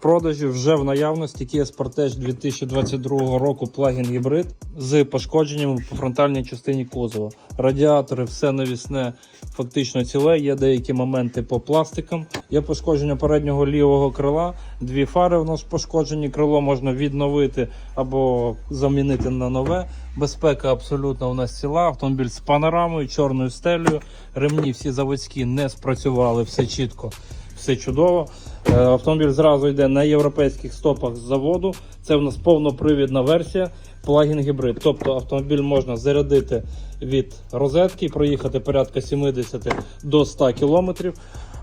продажі вже в наявності Kia Sportage 2022 року плагін гібрид з пошкодженнями по фронтальній частині кузова. Радіатори, все навісне, фактично ціле. Є деякі моменти по пластикам. Є пошкодження переднього лівого крила. Дві фари в нас пошкоджені. Крило можна відновити або замінити на нове. Безпека абсолютно у нас ціла. Автомобіль з панорамою, чорною стелею. Ремні всі заводські не спрацювали, все чітко, все чудово. Е, Автомобіль зразу йде на європейських стопах з заводу. Це в нас повнопривідна версія плагін гібрид. Тобто автомобіль можна зарядити від розетки, проїхати порядка 70 до 100 кілометрів.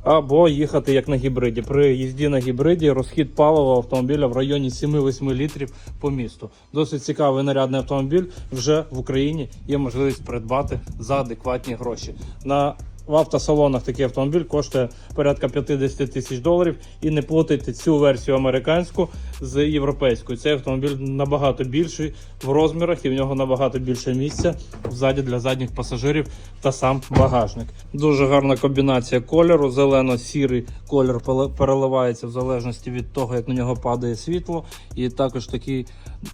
Або їхати як на гібриді. При їзді на гібриді розхід палива автомобіля в районі 7-8 літрів по місту. Досить цікавий нарядний автомобіль. Вже в Україні є можливість придбати за адекватні гроші. На в автосалонах такий автомобіль коштує порядка 50 тисяч доларів. І не плутайте цю версію американську з європейською. Цей автомобіль набагато більший в розмірах і в нього набагато більше місця взаді для задніх пасажирів та сам багажник. Дуже гарна комбінація кольору. Зелено-сірий кольор переливається в залежності від того, як на нього падає світло. І також такий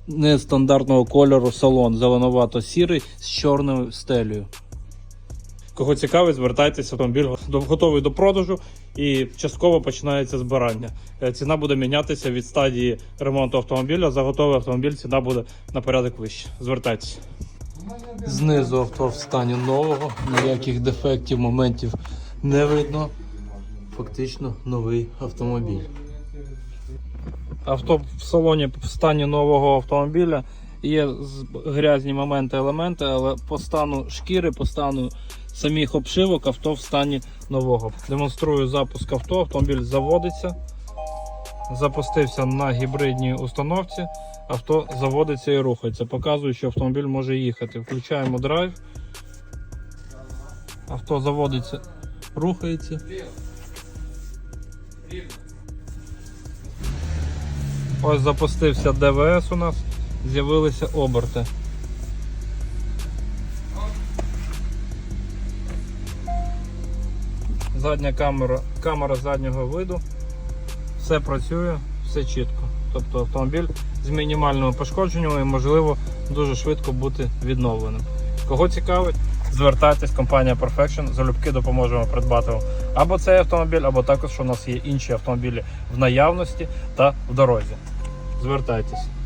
нестандартного кольору салон зеленувато-сірий з чорною стелею. Кого цікавить, звертайтеся, автомобіль готовий до продажу і частково починається збирання. Е, Ціна буде мінятися від стадії ремонту автомобіля. За готовий автомобіль ціна буде на порядок вище. Звертайтеся. Знизу авто в стані нового, ніяких дефектів, моментів не видно. Фактично новий автомобіль. Авто в салоні в стані нового автомобіля. Є грязні моменти, елементи, але по стану шкіри, по стану самих обшивок авто в стані нового. Демонструю запуск авто. Автомобіль заводиться. Запустився на гібридній установці. Авто заводиться і рухається. Показую, що автомобіль може їхати. Включаємо драйв. Авто заводиться, рухається. Ось запустився ДВС у нас, з'явилися оберти. Задня камера, камера заднього виду. Все працює, все чітко. Тобто автомобіль з мінімальними пошкодженнями і можливо дуже швидко бути відновленим. Кого цікавить, звертайтесь, компанія Perfection, залюбки допоможемо придбати вам або цей автомобіль, або також у нас є інші автомобілі в наявності та в дорозі. Звертайтесь.